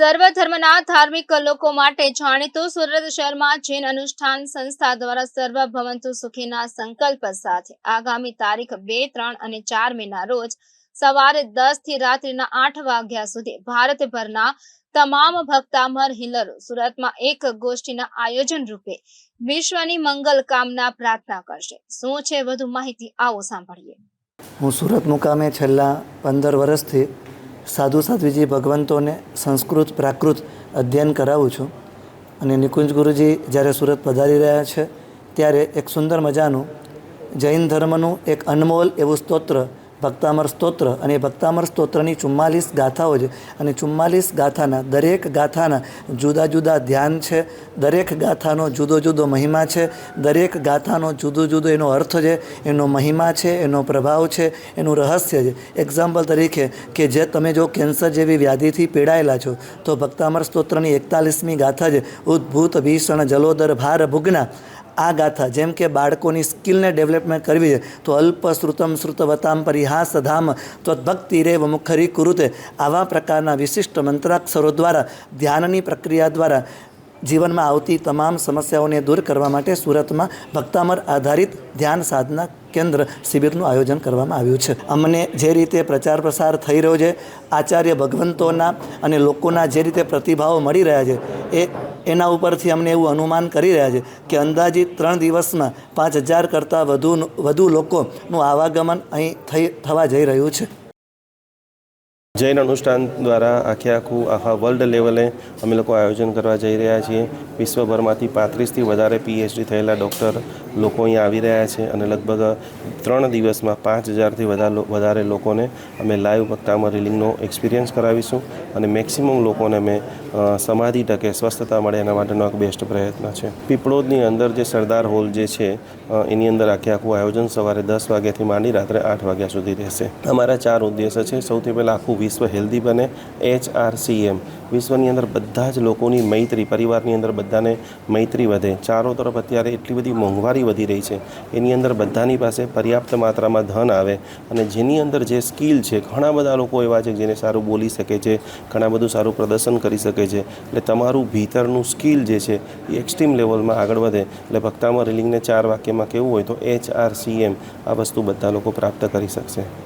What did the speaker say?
સર્વ ધાર્મિક લોકો માટે જાણીતું સુરત શહેરમાં જૈન અનુષ્ઠાન સંસ્થા દ્વારા સર્વ ભવંતુ સુખીના સંકલ્પ સાથે આગામી તારીખ બે, ત્રણ અને ચાર મેના રોજ સવારે દસથી રાત્રિના આઠ વાગ્યા સુધી ભારતભરના તમામ ભક્તામર હિલરો સુરતમાં એક ગોષ્ઠીના આયોજન રૂપે વિશ્વની મંગલ કામના પ્રાર્થના કરશે. શું છે? વધુ માહિતી આવો સાંભળીએ. હું સુરત મુકામે છેલ્લા પંદર વર્ષથી સાધુ સાધ્વીજી ભગવંતોને સંસ્કૃત પ્રાકૃત અધ્યયન કરાવું છું. અને નિકુંજ ગુરુજી જ્યારે સુરત પધારી રહ્યા છે, ત્યારે એક સુંદર મજાનું જૈન ધર્મનું એક અનમોલ એવું સ્તોત્ર ભક્તામર સ્તોત્ર અને ભક્તામર સ્તોત્રની ચુમ્માલીસ ગાથાઓ છે. અને ચુમ્માલીસ ગાથાના દરેક ગાથાના જુદા જુદા ધ્યાન છે. દરેક ગાથાનો જુદો જુદો મહિમા છે. દરેક ગાથાનો જુદો જુદો એનો અર્થ છે. એનો મહિમા છે, એનો પ્રભાવ છે, એનું રહસ્ય છે. એક્ઝામ્પલ તરીકે કે જે તમે જો કેન્સર જેવી વ્યાધિથી પીડાયેલા છો, તો ભક્તામર સ્તોત્રની એકતાલીસમી ગાથા છે. ઉદ્ભૂત ભીષણ જલોદર ભાર ભુગ્ના. આ ગાથા, જેમ કે બાળકોની સ્કિલને ડેવલપમેન્ટ કરવી છે, તો અલ્પ શ્રુતમ શ્રુતવતામ પરિહાસ ધામ ત્વદ્ભક્તિ રેવ મુખરી કુરુતે. આવા પ્રકારના વિશિષ્ટ મંત્રાક્ષરો દ્વારા, ધ્યાનની પ્રક્રિયા દ્વારા જીવનમાં આવતી તમામ સમસ્યાઓને દૂર કરવા માટે સુરતમાં ભક્તામર આધારિત ધ્યાન સાધના કેન્દ્ર શિબિરનું આયોજન કરવામાં આવ્યું છે. અમને જે રીતે પ્રચાર પ્રસાર થઈ રહ્યો છે, આચાર્ય ભગવંતોના અને લોકોના જે રીતે પ્રતિભાવો મળી રહ્યા છે, એ એના ઉપરથી અમને એવું અનુમાન કરી રહ્યા છે કે અંદાજિત ત્રણ દિવસમાં પાંચ હજાર કરતાં વધુ વધુ લોકોનું આવાગમન અહીં થઈ, થવા જઈ રહ્યું છે. જૈન અનુષ્ઠાન દ્વારા આખે આખું, આખા વર્લ્ડ લેવલે અમે લોકો આયોજન કરવા જઈ રહ્યા છીએ. વિશ્વભરમાંથી પાંત્રીસથી વધારે પીએચડી થયેલા ડૉક્ટર લોકો અહીંયા આવી રહ્યા છે અને લગભગ ત્રણ દિવસમાં પાંચ હજારથી વધારે લોકોને અમે લાઈવ ભક્તામાં રિલિંગનો એક્સપિરિયન્સ કરાવીશું અને મેક્સિમમ લોકોને અમે સમાધિ ટકે સ્વસ્થતા મળે એના માટેનો એક બેસ્ટ પ્રયત્ન છે. પીપળોદની અંદર જે સરદાર હોલ જે છે એની અંદર આખે આખું આયોજન સવારે દસ વાગ્યાથી માંડી રાત્રે આઠ વાગ્યા સુધી રહેશે. અમારા ચાર ઉદ્દેશ્ય છે. સૌથી પહેલાં આખું વિશ્વ હેલ્ધી બને. એચ આર સી એમ વિશ્વની અંદર બધા જ લોકોની મૈત્રી, પરિવારની અંદર બધાને મૈત્રી વધે. ચારો તરફ અત્યારે એટલી બધી મોંઘવારી વધી રહી છે. એની અંદર બધાની પાસે પર્યાપ્ત માત્રામાં ધન આવે અને જેની અંદર જે સ્કિલ છે, ઘણા બધા લોકો એવા છે જેને સારું બોલી શકે છે, ઘણા બધું સારું પ્રદર્શન કરી શકે છે. એટલે તમારું ભીતરનું સ્કિલ જે છે એ એક્સ્ટ્રીમ લેવલમાં આગળ વધે. એટલે ભક્તામાં રિલિંગને ચાર વાક્યમાં કેવું હોય તો એચ આર સી એમ આ વસ્તુ બધા લોકો પ્રાપ્ત કરી શકશે.